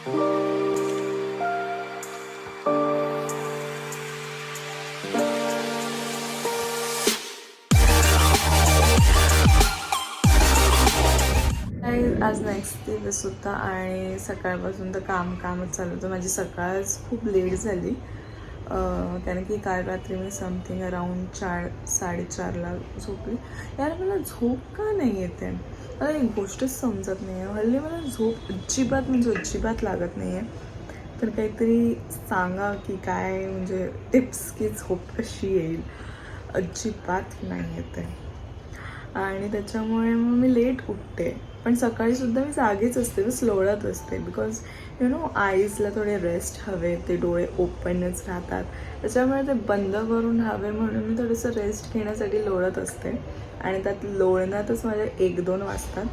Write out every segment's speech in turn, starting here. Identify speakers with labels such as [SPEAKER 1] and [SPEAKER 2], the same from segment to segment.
[SPEAKER 1] आज नेक्स्ट दिवस होता आणि सकाळपासून तर काम कामच चालू होतं. माझी सकाळच खूप लेट झाली. कारण की काल रात्री मी समथिंग अराऊंड चार साडेचारला झोपली. यार मला झोप का नाही येते? मला एक गोष्टच समजत नाही आहे हल्ली मला झोप अजिबात म्हणजे अजिबात लागत नाही आहे तर काहीतरी सांगा की काय म्हणजे टिप्स की झोप कशी येईल? अजिबात नाही येते. आणि त्याच्यामुळे मग मी लेट उठते. पण सकाळीसुद्धा मी जागीच असते बस लोळत असते. बिकॉज यु नो आईजला थोडे रेस्ट हवे ते डोळे ओपनच राहतात. त्याच्यामुळे ते बंद करून हवे म्हणून मी थोडंसं रेस्ट घेण्यासाठी लोळत असते. आणि त्यात लोळण्यातच माझे एक दोन वाजतात.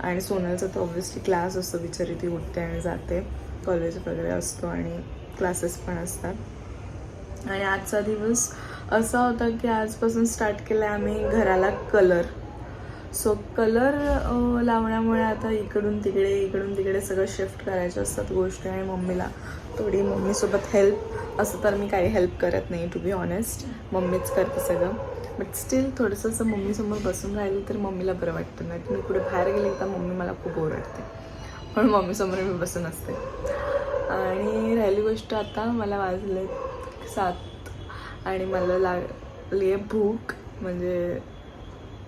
[SPEAKER 1] आणि सोनलचा तर ऑब्व्हियसली क्लास असतो बिचारी ती उठते आणि जाते. कॉलेज वगैरे असतो आणि क्लासेस पण असतात. आणि आजचा दिवस असं होतं की आजपासून स्टार्ट केलं आम्ही घराला कलर सो कलर लावण्यामुळे आता इकडून तिकडे इकडून तिकडे सगळं शिफ्ट करायच्या असतात गोष्टी आणि मम्मीला. थोडी मम्मीसोबत हेल्प असं तर मी काही हेल्प करत नाही टू बी ऑनेस्ट मम्मीच करते सगळं. बट स्टील थोडंसं असं मम्मीसमोर बसून राहिलं तर मम्मीला बरं वाटतं. नाही मी कुठे बाहेर गेले तर मम्मी मला खूप ओरडते म्हणून मम्मीसमोर मी बसून असते. आणि राहिली गोष्ट आता मला वाजले सात आणि मला लागली आहे भूक. म्हणजे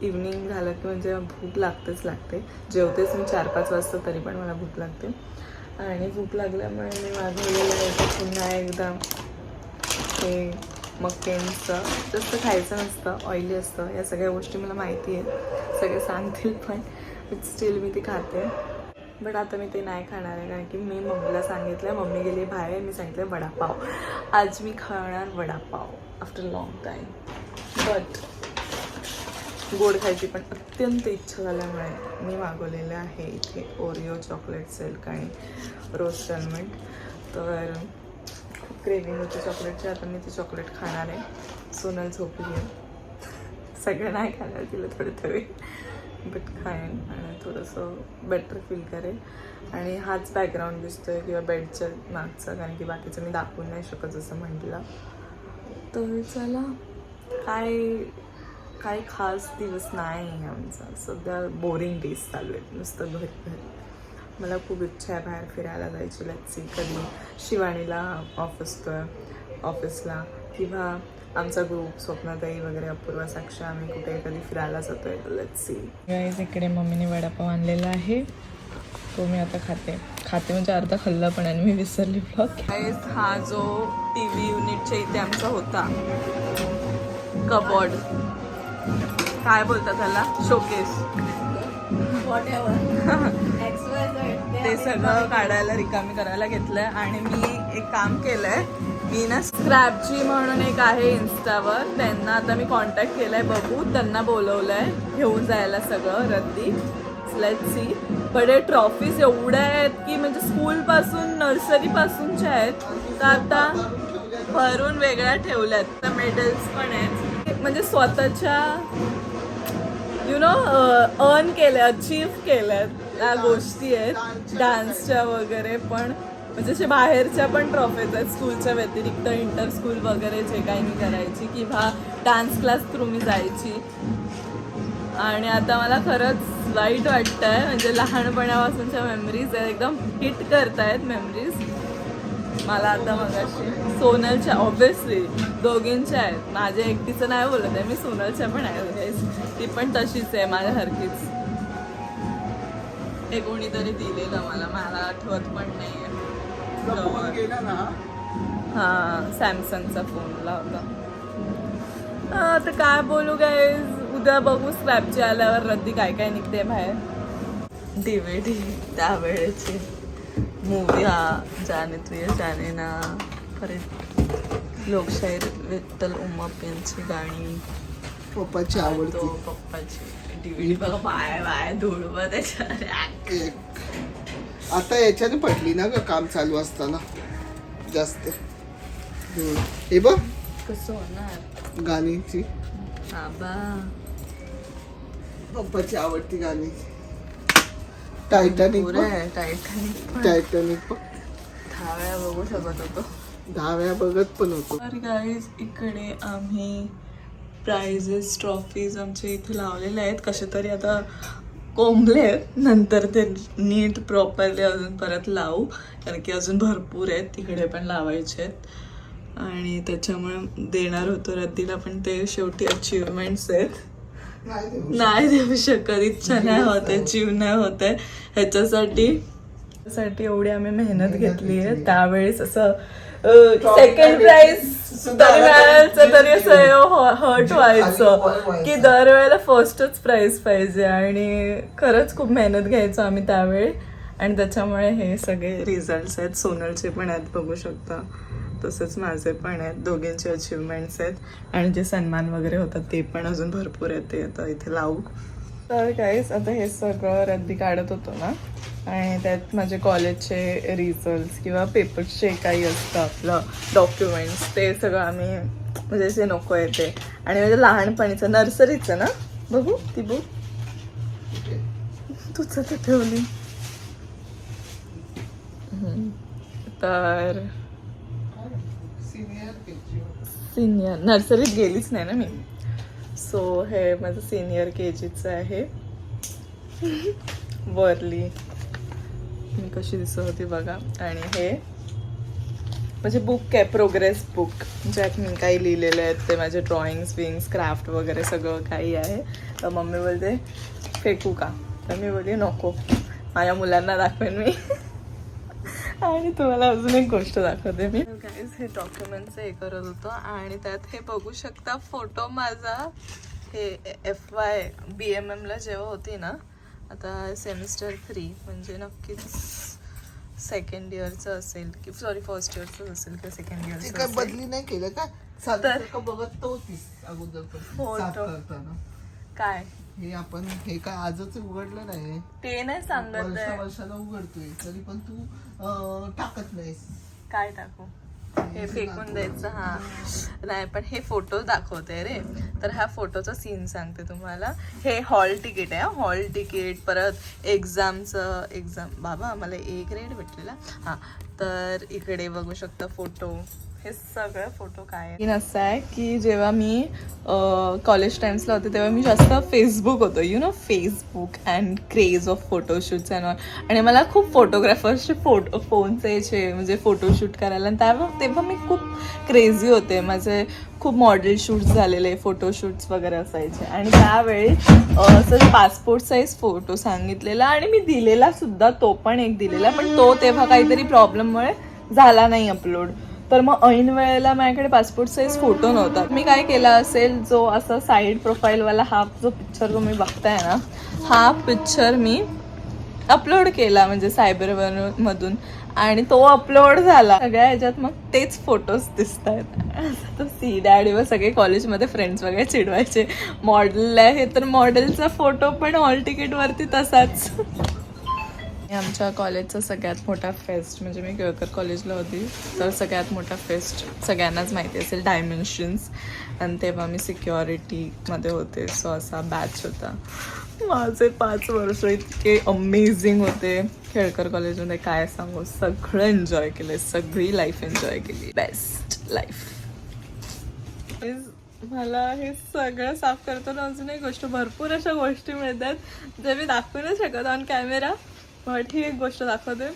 [SPEAKER 1] इव्हनिंग झालं की म्हणजे भूक लागतेच लागते. जेवतेच मी चार पाच वाजता तरी पण मला भूक लागते. आणि भूक लागल्यामुळे मी मागवलेलं आहे पुन्हा एकदा हे मक्केचं जास्त खायचं नसतं ऑइली असतं. या सगळ्या गोष्टी मला माहिती आहेत. सगळे सांगतील पण बट स्टील मी ती खाते. बट आता मी ते नाही खाणार आहे कारण की मी मम्मीला सांगितलं मम्मी गेली बाहेर मी सांगितलं वडापाव. आज मी खाणार vada pav. After long time but गोड खायची पण अत्यंत इच्छा झाल्यामुळे मी मागवलेलं आहे इथे ओरिओ चॉकलेट सिल्क आणि रोज आल्मंड तर खूप क्रेविंग होती चॉकलेटची आता मी ते चॉकलेट खाणार आहे. सोनल झोपली आहे. सगळं नाही खाणार तिला थोडे थोडे बट खाईन आणि थोडंसं बेटर फील करेल. आणि हाच बॅकग्राऊंड दिसतोय किंवा बेडच्या मागचा कारण की बाकीचं मी दाखवू नाही शकत जसं म्हटलं. तर चला काय काही खास दिवस नाही आहे आमचा. सध्या बोरिंग डेज चालू आहेत. नुसतं घर घर मला खूप इच्छा आहे बाहेर फिरायला जायची. लेट्स कधी शिवानीला ऑफ ऑफिसला किंवा आमचा ग्रुप स्वप्नाताई वगैरे अपूर्वा साक्ष आम्ही कुठे कधी फिरायला जातोय. लेट्स गाईज इकडे मम्मीने वडापाव आणलेला आहे. तो मी आता खाते. खाते म्हणजे अर्धा खाल्ला पण आणि मी विसरली ब्लॉग हा जो टी व्ही युनिटच्या इथे आमचा होता. कबॉर्ड काय बोलतात त्याला? शोकेस ते सगळं काढायला रिकामी करायला घेतलंय. आणि मी एक काम केलंय. मी ना स्क्रॅपची म्हणून एक आहे इन्स्टावर त्यांना आता मी कॉन्टॅक्ट केलाय. बघू. त्यांना बोलवलंय. घेऊन जायला सगळं रद्दी लेट सी बट हे ट्रॉफीज एवढ्या आहेत की म्हणजे स्कूलपासून नर्सरीपासूनच्या आहेत. तर आता भरून वेगळ्या ठेवल्यात. तर मेडल्स पण आहेत. म्हणजे स्वतःच्या यु नो अर्न केल्या अचीव केल्यात. त्या गोष्टी आहेत. डान्सच्या वगैरे पण. म्हणजे अशा बाहेरच्या पण ट्रॉफीज आहेत. स्कूलच्या व्यतिरिक्त इंटर स्कूल वगैरे जे काही मी करायची किंवा डान्स क्लास थ्रू मी जायची. आणि आता मला खरंच वाईट वाटतं आहे म्हणजे लहानपणापासूनच्या मेमरीज आहेत. एकदम हिट करतायत मेमरीज मला आता मगाशी सोनलच्या ऑब्विसली दोघींच्या आहेत. माझ्या एकटीचं नाही बोलत आहे. मी सोनलच्या पण आहे. ती पण तशीच आहे माझ्यासारखीच हे कोणीतरी दिलेलं मला. मला आठवत पण नाही हा सॅमसंगचा फोनला होता हा, आता काय बोलू काय उद्या बघू स्क्रॅपची आल्यावर रद्दी काय काय निघते बाहेर. डीव्हीडी त्यावेळेची मूवी हा जाने तुझे जाने ना परत लोकशाहीर विठ्ठल उमाप यांची गाणी.
[SPEAKER 2] पप्पाची आवडती.
[SPEAKER 1] पप्पाची डीव्हीडी बघा बाय बाय धुळवा त्याच्यावर
[SPEAKER 2] एक. आता याच्याने पडली ना ग काम चालू असताना. जास्त. हे बघ.
[SPEAKER 1] कसं होणार?
[SPEAKER 2] गाणीची
[SPEAKER 1] आबा
[SPEAKER 2] पप्पाची आवडती गाणी. टायटॅनिक
[SPEAKER 1] टायटॅनिक पण.
[SPEAKER 2] टायटॅनिक बघ.
[SPEAKER 1] दहा वेळा बघू शकत होतो.
[SPEAKER 2] दहा वेळा बघत पण होतो.
[SPEAKER 1] तर गाईज इकडे आम्ही प्राइजेस ट्रॉफीज आमच्या इथे लावलेले आहेत. कसे तरी आता कोंबले आहेत. नंतर ते नीट प्रॉपरली अजून परत लावू. कारण की अजून भरपूर आहेत. तिकडे पण लावायचे आहेत. आणि त्याच्यामुळे देणार होतो रद्दीला पण ते शेवटी अचिव्हमेंट्स आहेत.
[SPEAKER 2] नाही देऊ
[SPEAKER 1] शकत. इच्छा नाही होते जीव नाही होते ह्याच्यासाठी साठी एवढी आम्ही मेहनत घेतली आहे. त्यावेळेस असं सेकंड प्राइज
[SPEAKER 2] सुद्धा
[SPEAKER 1] तरी असं हर्ट
[SPEAKER 2] खाली
[SPEAKER 1] व्हायचं.
[SPEAKER 2] व्हायचं.
[SPEAKER 1] की दरवेळेला फर्स्टच प्राइज पाहिजे. आणि खरंच खूप मेहनत घ्यायचो आम्ही त्यावेळी. आणि त्याच्यामुळे हे सगळे रिझल्ट आहेत. सोनलचे पण आहेत बघू शकता. तसंच माझे पण आहेत. दोघींचे अचिव्हमेंट्स आहेत. आणि जे सन्मान वगैरे होतात ते पण अजून भरपूर आहेत. ते आता इथे लावू. तर काहीच आता हे सगळं रद्दी काढत होतो ना? आणि त्यात माझे कॉलेजचे रिझल्ट किंवा पेपर्सचे काही असतं आपलं डॉक्युमेंट्स ते सगळं आम्ही म्हणजे जे नको आहे ते. आणि माझ्या लहानपणीचं नर्सरीचं ना? बघू ती बुक तुझं तर ठेवली तर
[SPEAKER 2] सिनियर
[SPEAKER 1] सिनियर नर्सरीत गेलीच नाही ना मी. सो हे माझं सिनियर के जीचं आहे. वरली. मी कशी दिसत होती बघा. आणि हे. म्हणजे बुक आहे प्रोग्रेस बुक ज्यात मी काही लिहिलेले आहेत ते माझे ड्रॉइंग्स विंग्स क्राफ्ट वगैरे सगळं काही आहे. तर मम्मी बोलते फेकू का? तर मी बोलली नको. माझ्या मुलांना दाखवेन मी. आणि तुम्हाला अजून एक गोष्ट दाखवते मी. गाईज हे डॉक्युमेंटचं हे करत होतो आणि त्यात हे बघू शकता फोटो माझा. हे एफ वाय बी एम एमला जेव्हा होती ना आता सेमिस्टर थ्री म्हणजे नक्कीच सेकंड इयरचं असेल की सॉरी फर्स्ट इयरचं असेल किंवा सेकंड
[SPEAKER 2] ती
[SPEAKER 1] इयरचं
[SPEAKER 2] काय
[SPEAKER 1] असेल.
[SPEAKER 2] बदली नाही केलं का? सारखं बघत तो होतीस अगोदर पण.
[SPEAKER 1] फोटो.
[SPEAKER 2] साफ करताना.
[SPEAKER 1] काय?
[SPEAKER 2] हे आपण हे काय आजच उघडलं नाही.
[SPEAKER 1] ते नाही सांगत
[SPEAKER 2] वर्षा
[SPEAKER 1] आहे.
[SPEAKER 2] वर्षाला उघडतोय तरी पण तू अं, टाकत नाहीस.
[SPEAKER 1] काय टाकू? हे फेकून द्यायचं हा. नाही पण हे फोटो दाखवते रे. तर ह्या फोटोचा सीन सांगते तुम्हाला. हे हॉल तिकीट आहे हॉल तिकीट परत एक्झामचं एक्झाम बाबा मला ए ग्रेड भेटलेला. हा. तर इकडे बघू शकता फोटो हे सगळं फोटो काय असं आहे की जेव्हा मी कॉलेज टाइम्सला होते तेव्हा मी जास्त फेसबुक होतो. You know Facebook and craze of photoshoots and all आणि मला खूप फोटोग्राफर्सचे फोटो फोनचे याचे म्हणजे फोटोशूट करायला. आणि तेव्हा तेव्हा मी खूप क्रेझी होते. माझे खूप मॉडेल शूट्स झालेले फोटोशूट्स वगैरे असायचे. आणि त्यावेळी असं पासपोर्ट साईज फोटो सांगितलेला आणि मी दिलेला सुद्धा तो पण एक दिलेला. पण तो तेव्हा काहीतरी प्रॉब्लेममुळे झाला नाही अपलोड तर मग ऐन वेळेला माझ्याकडे पासपोर्ट साईज फोटो नव्हता. मी काय केला असेल जो असा साईड प्रोफाईलवाला हा जो पिक्चर तुम्ही बघताय ना हा पिक्चर मी अपलोड केला म्हणजे सायबर मधून. आणि तो अपलोड झाला. सगळ्या ह्याच्यात मग तेच फोटोज दिसत आहेत सी डॅडी व सगळे कॉलेजमध्ये फ्रेंड्स वगैरे चिडवायचे. मॉडेल आहे तर मॉडेलचा फोटो पण हॉल तिकीटवरती तसाच. आमच्या कॉलेजचा सगळ्यात मोठा फेस्ट म्हणजे मी केळकर कॉलेजला होती. तर सगळ्यात मोठा फेस्ट सगळ्यांनाच माहिती असेल डायमेन्शन्स आणि तेव्हा मी सिक्युरिटीमध्ये होते. सो असा बॅच होता. माझे पाच वर्ष इतके अमेझिंग होते. खेळकर कॉलेजमध्ये काय सांगू? सगळं एन्जॉय केलं सगळी लाईफ एन्जॉय केली. बेस्ट लाईफ मला हे सगळं साफ करताना अजून एक गोष्ट भरपूर अशा गोष्टी मिळतात जे मी दाखवू नाही शकत ऑन कॅमेरा बट ही एक गोष्ट दाखवते.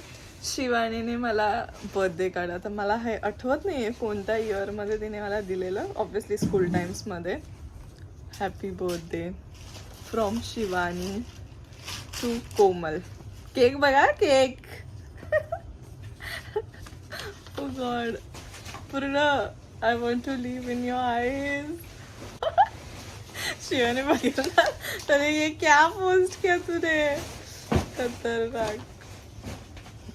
[SPEAKER 1] शिवानीने मला बर्थडे काढला तर मला हे आठवत नाही आहे कोणत्या इयरमध्ये तिने मला दिलेलं obviously school टाईम्समध्ये happy birthday from Shivani to Komal cake बघा केक गॉड पूर्ण I want to live in your eyes शिवाने बघितलं तर ये क्या पोस्ट किया तूने? खतरनाक।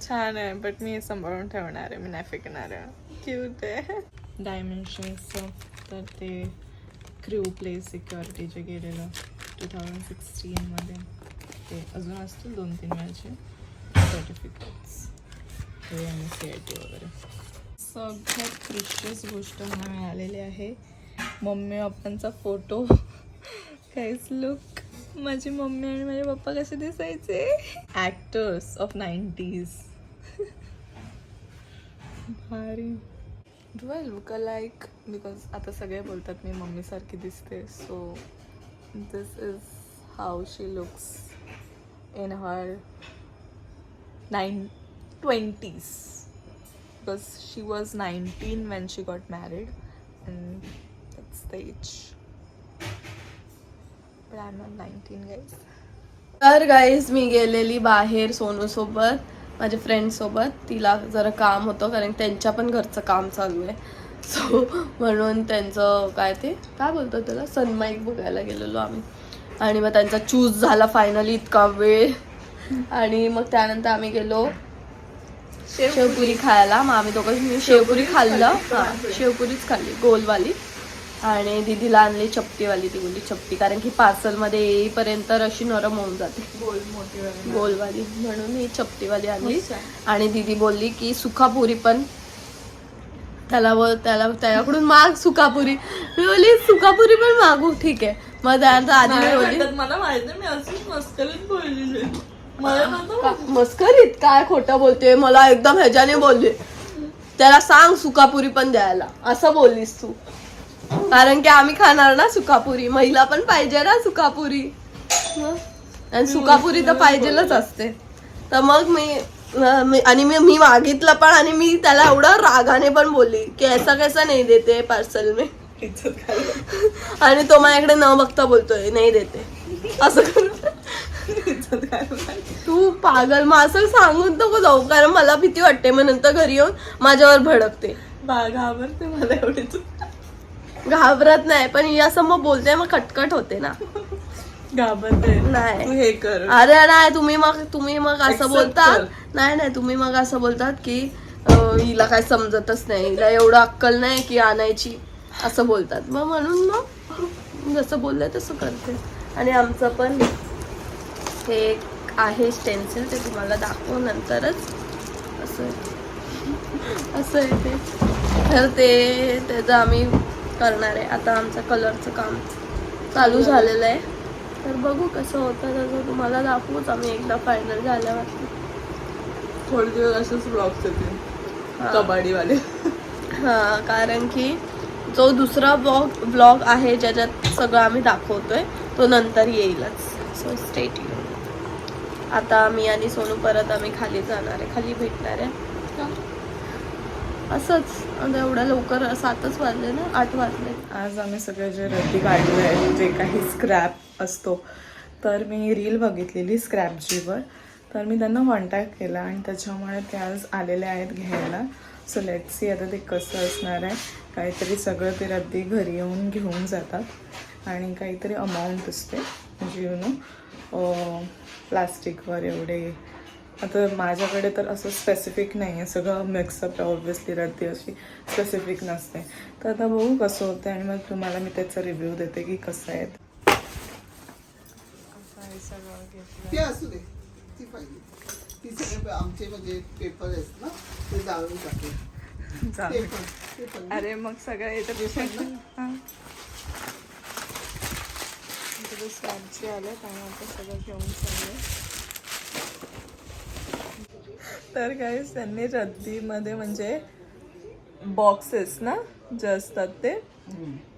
[SPEAKER 1] छान आहे बट मी हे सांभाळून ठेवणार आहे मी नाही फेकणार आहे क्यूट आहे डायमेन्शन्सचं तर ते क्र्यू प्ले सिक्युरिटी जे गेलेलं टू थाउजंड सिक्स्टीनमध्ये ते अजून असतील दोन तीन वेळाचे सर्टिफिकेट्स हे आणि सी आय टी वगैरे. सगळ्यात प्रिशियस गोष्ट मला मिळालेली आहे. मम्मी पप्पांचा फोटो काहीच लुक माझी मम्मी आणि माझे पप्पा कसे दिसायचे? ॲक्टर्स ऑफ नाईन्टीज भारी. Do I look a like because आता सगळे बोलतात मी मम्मीसारखी दिसते so this is how she looks in her nine twenties because she was nineteen when she got married and that's the age but I am not nineteen guys
[SPEAKER 3] तर guys मी गेलेली बाहेर सोनूसोबत माझ्या फ्रेंडसोबत तिला जरा काम होतं कारण त्यांच्या पण घरचं काम चालू आहे. सो म्हणून त्यांचं काय ते? काय बोलतो त्याला? सनमाईक बघायला गेलेलो आम्ही. आणि मग त्यांचा चूज झाला फायनली इतका वेळ. आणि मग त्यानंतर आम्ही गेलो शेवपुरी खायला. मग आम्ही दोघं शेवपुरी खाल्लं. हां शेवपुरीच खाल्ली गोलवाली. आणि दीदीला आणली चपटीवाली ती बोलली चपटी. कारण की पार्सलमध्ये येईपर्यंत अशी नरम होऊन जाते.
[SPEAKER 1] गोल मोठी
[SPEAKER 3] गोलवाली. म्हणून ही चपटीवाली आणली. आणि दीदी बोलली की सुखापुरी पण त्याला बोल त्याला त्याच्याकडून माग सुखापुरी मी बोलली सुखापुरी पण मागू ठीक आहे. मग त्यानंतर आधी मी बोलली
[SPEAKER 1] मला माहिती मी अशीच मस्करीत बोलली मला नव्हतं
[SPEAKER 3] का- मस्करीत? काय खोटं बोलते मला एकदम ह्याच्याने बोलली. त्याला सांग सुकापुरी पण द्यायला. असं बोललीस तू. कारण की आम्ही खाणार ना सुकापुरी. महिला पण पाहिजे ना सुकापुरी? आणि सुकापुरी तर पाहिजेलच असते. तर मग मी- आणि मी मी मागितलं पण आणि मी त्याला एवढं रागाने पण बोलली की ऐसा कैसा नाही देते पार्सल में. आणि तो माझ्याकडे न बघता बोलतोय नाही देते. असं तू पागल मग असं सांगून नको जाऊ कारण मला भीती वाटते मग नंतर घरी येऊन माझ्यावर भडकते.
[SPEAKER 1] घाबरते मला एवढी तू
[SPEAKER 3] घाबरत नाही पण ही असं मग बोलते मग कटकट होते ना.
[SPEAKER 1] घाबरते.
[SPEAKER 3] नाही.
[SPEAKER 1] तू हे कर.
[SPEAKER 3] अरे नाही तुम्ही मग तुम्ही मग असं
[SPEAKER 1] Accept
[SPEAKER 3] बोलतात.
[SPEAKER 1] कर.
[SPEAKER 3] नाही नाही तुम्ही मग असं बोलतात की अं, हिला काय समजतच नाही. हिला एवढं अक्कल नाही की आणायची. असं बोलतात. मग म्हणून मग जसं बोललंय तसं करते. आणि आमचं पण हे एक आहे स्टेन्सिल ते तुम्हाला दाखवू नंतरच. असं आहे. असं आहे ते. तर ते त्याचं आम्ही करणार आहे. आता आमचं कलरचं काम चालू झालेलं आहे. तर बघू कसं होतं. तसं तुम्हाला दाखवूच आम्ही एकदा फायनल झाल्यावर
[SPEAKER 1] थोडे दिवस असेच ब्लॉग्स येतील
[SPEAKER 3] हा.
[SPEAKER 1] कबाडीवाले.
[SPEAKER 3] हां कारण की जो दुसरा ब्लॉग ब्लॉग आहे ज्याच्यात सगळं आम्ही दाखवतोय तो नंतर येईलच. सो स्टेट आता मी आणि सोनू परत आम्ही खाली जाणार आहे. खाली भेटणार आहे. असंच. एवढ्या लवकर सातच वाजले ना? आठ वाजले.
[SPEAKER 1] आज आम्ही सगळे जे रद्दी काढले आहे जे काही स्क्रॅप असतो तर मी रील बघितलेली स्क्रॅपजीवर तर मी त्यांना कॉन्टॅक्ट केला आणि त्याच्यामुळे ते आज आलेले आहेत घ्यायला. सो लेट सी आता ते कसं असणार आहे. काहीतरी सगळं ते रद्दी घरी येऊन घेऊन जातात. आणि काहीतरी अमाऊंट असते म्हणजे नो प्लास्टिकवर एवढे आता माझ्याकडे तर असं स्पेसिफिक नाही आहे सगळं मिक्सअप आहे ऑब्व्हियसली रद्दी अशी स्पेसिफिक नसते. तर आता बघू कसं होतं आणि मग तुम्हाला मी त्याचा रिव्ह्यू देते की कसं आहे. सगळं घेतलं.
[SPEAKER 2] ते असू दे. ती पाहिजे. ती सगळे आमचे म्हणजे पेपर आहेत ना ते जाळून टाकले
[SPEAKER 1] अरे मग सगळं येतं हां. स्क्रॅपचे आले आणि आता सगळं घेऊन चालले तर काही त्यांनी रद्दीमध्ये म्हणजे बॉक्सेस ना जे असतात ते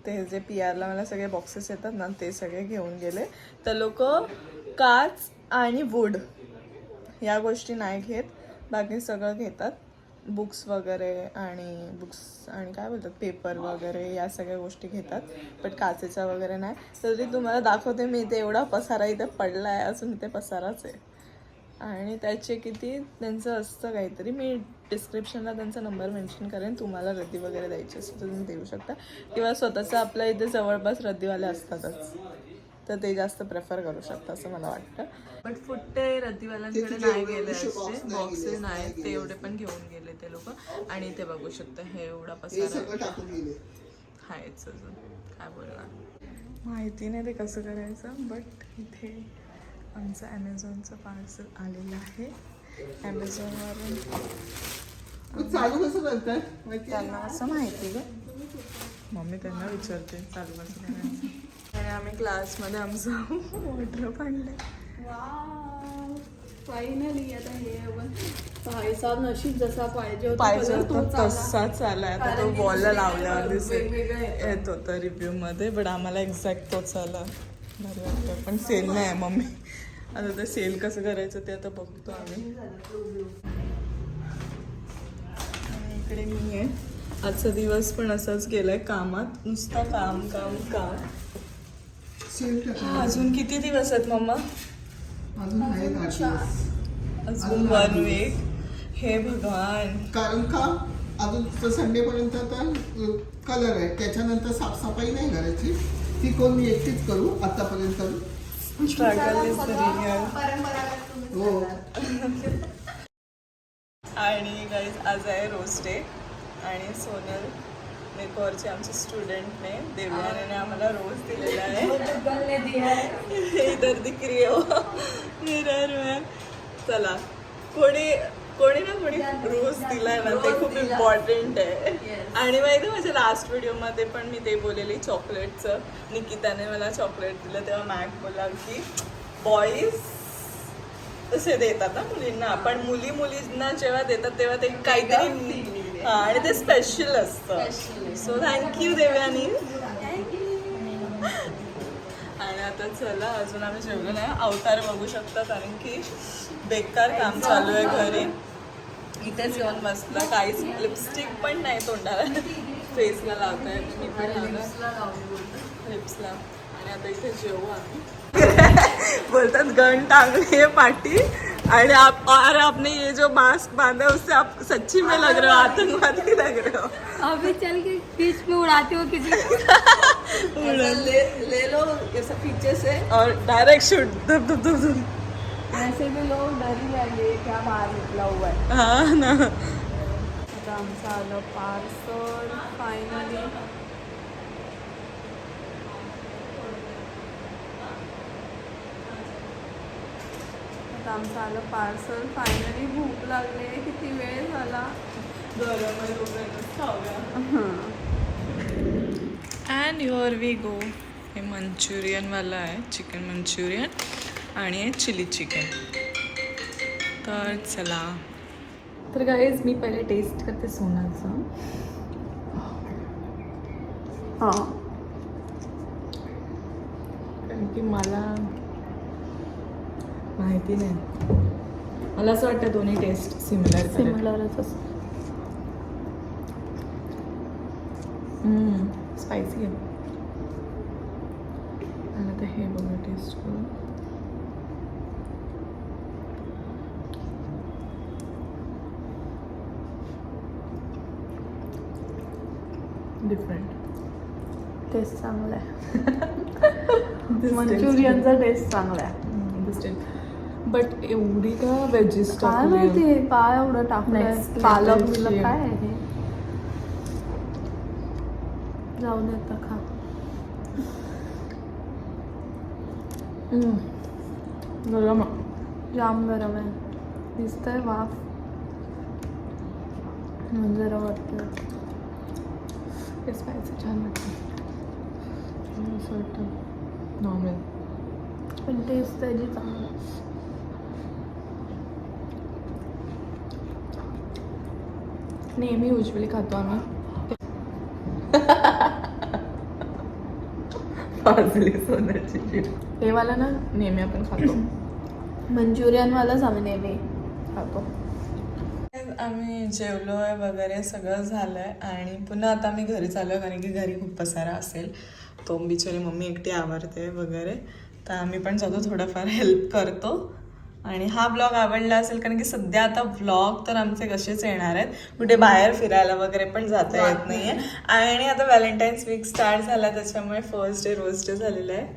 [SPEAKER 1] ते जे पी आरला मला सगळे बॉक्सेस येतात ना ते सगळे घेऊन गेले. तर लोक काच आणि वूड या गोष्टी नाही घेत. बाकी सगळं घेतात. बुक्स वगैरे आणि बुक्स आणि काय बोलतात? पेपर वगैरे या सगळ्या गोष्टी घेतात. बट काचेचा वगैरे नाही. तरी तुम्हाला दाखवते मी इथे एवढा पसारा इथे पडला आहे अजून इथे पसाराच आहे. आणि त्याचे किती त्यांचं असतं काहीतरी. मी डिस्क्रिप्शनला त्यांचा नंबर मेन्शन करेन. तुम्हाला रद्दी वगैरे द्यायची असेल तर तुम्ही देऊ शकता. किंवा स्वतःचं आपल्या इथे जवळपास रद्दीवाले असतातच. तर ते जास्त प्रेफर करू शकता असं मला वाटतं. बट फुट्टे रद्दीवाल्यांकडे नाही गेले असते.
[SPEAKER 2] नाही
[SPEAKER 1] बॉक्सेस नाही ते एवढे पण घेऊन गेले ते लोक. आणि ते बघू शकता हे एवढा पसारा.
[SPEAKER 2] सगळं टाकून गेले.
[SPEAKER 1] आहेच अजून. काय बोलणार? माहिती नाही ते कसं करायचं बट इथे आमचं ॲमेझॉनचं पार्सल आलेलं आहे. ॲमेझॉनवरून
[SPEAKER 2] चालू कसं करताय? माहिती
[SPEAKER 1] त्यांना असं माहिती ग. मम्मी त्यांना विचारते चालू कसं करायचं. आणि आम्ही क्लासमध्ये आमचं वॉटर आणलं
[SPEAKER 3] फायनली आता हे नशीब जसा पाहिजे होता
[SPEAKER 1] पाहिजे होता
[SPEAKER 3] आला.
[SPEAKER 1] तसाच आलाय. आता तो वॉलला
[SPEAKER 3] दुसरे
[SPEAKER 1] लावल्यावर दिसेल. येत होता रिव्ह्यू मध्ये बट आम्हाला एक्झॅक्ट तोच आला. भारी वाटतं पण सेल नाही आहे मम्मी. आता ते सेल कसं करायचं ते आता बघतो आम्ही. इकडे मी आहे आजचा दिवस पण असाच गेलाय कामात. नुसता काम काम काम. हा, अजून किती दिवस आहेत मम्मा?
[SPEAKER 2] अजून आहेत आठ दिवस.
[SPEAKER 1] अजून वन वीक हे भगवान.
[SPEAKER 2] कारण का? अजून संडे पर्यंत तर कलर आहे. त्याच्यानंतर साफसफाई नाही करायची. ती कोण मी एकटीच करू आतापर्यंत? हो.
[SPEAKER 1] आणि गाईज आज आहे रोज डे आणि सोनल मेकओवरचे आमचे स्टुडंटने देवयाने आम्हाला रोज दिलेला आहे. इधर दिख रही हो. मिरर में चला. कोणी कोणी ना कोणी रोज दिलाय ना ते खूप इम्पॉर्टंट आहे. आणि माहिती आहे माझ्या लास्ट व्हिडिओमध्ये पण मी ते बोललेली चॉकलेटचं निकिताने मला चॉकलेट दिलं तेव्हा मॅक बोला की बॉईज तसे देतात ना मुलींना पण मुली मुलींना जेव्हा देतात तेव्हा ते काहीतरी आणि ते स्पेशल असतं. So thank you Devyani. आणि आता चला अजून आम्ही जेवलो नाही. अवतार बघू शकता कारण की बेकार काम चालू आहे घरी. इथेच येऊन बसला. काहीच लिपस्टिक पण नाही तोंडाला. फेसला लावताय मी पण लावलं. लिप्सला आणि आता इथे जेवू आम्ही. बोलतात गन टांगली है पार्टी आणि आप और आपने ये जो मास्क बांधा उससे आप सच्ची में लग रहे हो आतंकवादी लग रहे हो?
[SPEAKER 4] अभी चल के बीच में उड़ाते हो किसी
[SPEAKER 3] ले ले लो ऐसा पीछे से
[SPEAKER 1] और डायरेक्ट शूट धुप धुप धुप धुप.
[SPEAKER 3] ऐसे भी लोग डर ही जाएंगे क्या बाहर निकला हुआ है
[SPEAKER 1] हा ना.
[SPEAKER 3] आता आमचं आलं पार्सल फायनली आता आमचं आलं पार्सल फायनली भूक लागली किती वेळ झाला?
[SPEAKER 1] गरम आहे खाऊया. अँड युअर वी गो हे मंचुरियनवाला आहे चिकन मंचुरियन. आणि हे चिली चिकन. तर चला. तर गाईज मी पहिले टेस्ट करते सोनाचं.
[SPEAKER 3] हां.
[SPEAKER 1] कारण की मला माहिती नाही. मला असं वाटतं दोन्ही टेस्ट सिमिलर
[SPEAKER 3] सिमिलरच असं.
[SPEAKER 1] स्पायसी आहे आणि आता हे बघा टेस्ट करून डिफरंट
[SPEAKER 3] टेस्ट चांगला आहे. मंचुरियनचा टेस्ट चांगला आहे.
[SPEAKER 1] बट एवढी का वेजेस
[SPEAKER 3] काय माहिती काय एवढं टाकलंय पालक बिलक. काय आहे हे? जाऊन येतं खा.
[SPEAKER 1] गरम
[SPEAKER 3] जाम गरम आहे. दिसतंय वाफ. म्हणजे जरा वाटतं
[SPEAKER 1] ते स्पायसी छान वाटतं असं वाटतं. नॉर्मल
[SPEAKER 3] पण टेस्ट त्याची चांगली.
[SPEAKER 1] नेहमी युजली खातो आम्ही. भाजली सोन्याची जीभ हे वाला ना नेहमी आपण खातो.
[SPEAKER 3] मंचुरियनवालाच आम्ही नेहमी खातो.
[SPEAKER 1] आम्ही जेवलो आहे वगैरे सगळं झालंय. आणि पुन्हा आता आम्ही घरी चाललो आहे कारण की घरी खूप पसारा असेल. तो बिचारी मम्मी एकटी आवडते वगैरे. तर आम्ही पण जातो थोडंफार हेल्प करतो. आणि हा ब्लॉग आवडला असेल कारण की सध्या आता ब्लॉग तर आमचे कसेच येणार आहेत. कुठे बाहेर फिरायला वगैरे पण जाता येत नाहीये. आणि आता व्हॅलेंटाईन्स वीक स्टार्ट झाला त्याच्यामुळे फर्स्ट डे रोज डे झालेला आहे.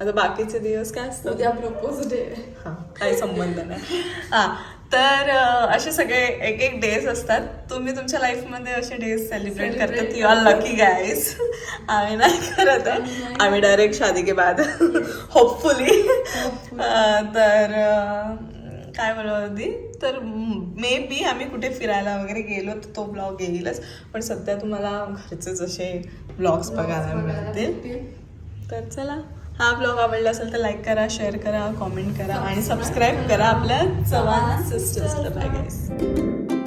[SPEAKER 1] आता बाकीचे दिवस काय असतात?
[SPEAKER 3] उद्या प्रपोज डे
[SPEAKER 1] हा काही संबंध नाही. हा तर असे सगळे एक एक डेज असतात. तुम्ही तुमच्या लाईफमध्ये असे डेज सेलिब्रेट करतात. यू आर लकी गाईज आम्ही नाही करत. आहे आम्ही डायरेक्ट शादी के बाद. होपफुली तर काय बोलत होती तर मे बी आम्ही कुठे फिरायला वगैरे गेलो तर तो ब्लॉग येईलच. पण सध्या तुम्हाला घरचेच असे ब्लॉग्स बघायला मिळतील. तर चला. हा ब्लॉग आवडला असेल तर लाईक करा शेअर करा कॉमेंट करा आणि सबस्क्राईब करा आपल्या चव्हाण सिस्टर्सला बाय गाईस